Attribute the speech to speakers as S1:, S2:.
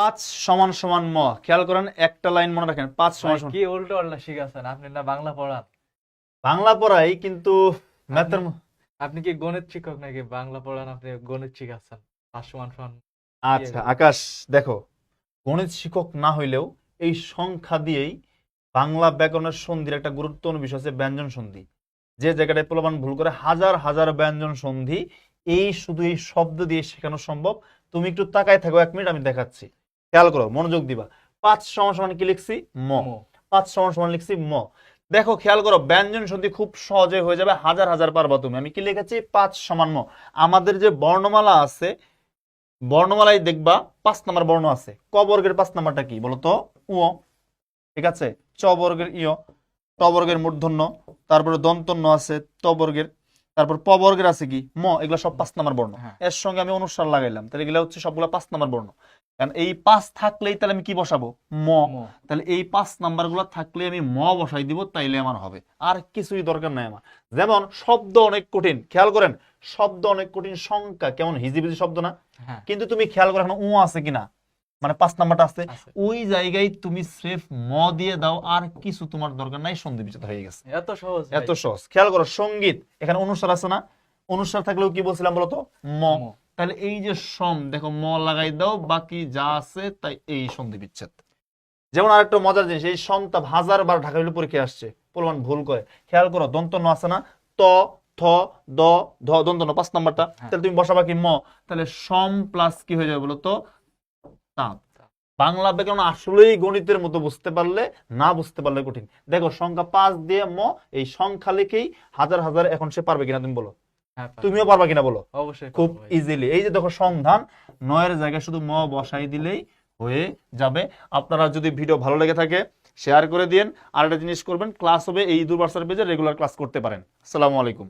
S1: পাঁচ সমান সমান ম। খেয়াল করেন একটা লাইন মনে রাখেন পাঁচ সমান সমান।
S2: কি উল্টো পাল্টা শিখাচ্ছেন? আপনি না বাংলা পড়ান?
S1: বাংলা পড়াই কিন্তু ম্যাথের
S2: আপনি কি গণিত শিক্ষক নাকি? বাংলা পড়ান আপনি গণিত শিখাচ্ছেন। পাঁচ সমান সমান
S1: আচ্ছা আকাশ দেখো গণিত শিক্ষক না হইলেও এই সংখ্যা দিয়েই বাংলা ব্যাকরণের সন্ধির একটা গুরুত্বপূর্ণ বিষয় হচ্ছে ব্যঞ্জন সন্ধি। যে জায়গাটায় প্রলোভন ভুল করে হাজার হাজার ব্যঞ্জন সন্ধি এই শুধু এই শব্দ দিয়ে শেখানো সম্ভব। তুমি একটু তাকায় থাকো এক মিনিট আমি দেখাচ্ছি। খেয়াল করো মনোযোগ দিবা। পাঁচ সমান সমান কি লিখছি? ম। পাঁচ সমান সমান লিখছি ম। দেখো খেয়াল করো ব্যঞ্জন সন্ধি খুব সহজে হয়ে যাবে হাজার হাজার পারবা তুমি। আমি কি লিখেছি? পাঁচ সমান ম। আমাদের যে বর্ণমালা আছে বর্ণমালায় দেখবা পাঁচ নাম্বার বর্ণ আছে। ক বর্গের পাঁচ নাম্বারটা কি বলতো উ। ঠিক আছে? চ বর্গের ইয় ট বর্গের মূর্ধন্য। তারপরে দন্তন্য আছে। ত বর্গের তারপর প বর্গের আছে কি? ম এগুলো সব পাঁচ নাম্বার বর্ণ।
S2: হ্যাঁ।
S1: এর সঙ্গে আমি অনুসার লাগাইলাম। তাহলে এগুলো হচ্ছে সবগুলো পাঁচ নাম্বার বর্ণ। কারণ এই পাঁচ থাকলেই তাহলে আমি কি বসাবো? ম। তাহলে এই পাঁচ নাম্বারগুলো থাকলে আমি ম বসাই দিব তাইলে আমার হবে। আর কিছুই দরকার নাই আমার। যেমন শব্দ অনেক কঠিন খেয়াল করেন শব্দ অনেক কঠিন সংখ্যা কেমন? হিজিবিজি শব্দ না?
S2: হ্যাঁ।
S1: কিন্তু তুমি খেয়াল করো এখন উ আছে কিনা? মানে পাঁচ নাম্বারটা আছে। ওই জায়গায় তুমি স্রেফ ম দিয়ে দাও আর কিছু তোমার দরকার নাই সন্ধি বিচ্ছেদ হয়ে গেছে।
S2: এত সহজ
S1: এত সহজ। খেয়াল করো সংগীত এখানে অনুসার আছে না? অনুসার থাকলেও কি বলছিলাম বলতো? ম। তাহলে এই যে সম দেখো ম লাগাই দাও বাকি যা আছে তাই এই সন্ধি বিচ্ছেদ। যেমন আরেকটা মজার জিনিস এই সমতা হাজার বার ঢাকা পরীক্ষায় আসছে। পরিমাণ ভুল করে। খেয়াল করো দন্ত ন আছে না? ত থ দ ধ দন্ত ন পাঁচ নাম্বারটা।
S2: হ্যাঁ।
S1: তাহলে তুমি বসাবা কি ম? তাহলে সম প্লাস কি হয়ে যাবে বলো তো তাপ বাংলা ব্যাকরণ আসলেই গণিতের মতো বুঝতে পারলে না বুঝতে পারলে কঠিন। দেখো সংখ্যা পাঁচ দিয়ে ম এই সংখ্যা লিখেই হাজার হাজার এখন সে পারবে কিনা তুমি বলো?
S2: হ্যাঁ,
S1: তুমিও পারবা কিনা বলো?
S2: অবশ্যই
S1: খুব ইজিলি এই যে দেখো সংধান নয়ের জায়গায় শুধু ম বসাই দিলেই হয়ে যাবে। আপনারা যদি ভিডিও ভালো লেগে থাকে শেয়ার করে দিন আর একটা জিনিস করবেন ক্লাস হবে এই দুর্বাসার পেজে রেগুলার ক্লাস করতে পারেন। আসসালামু আলাইকুম।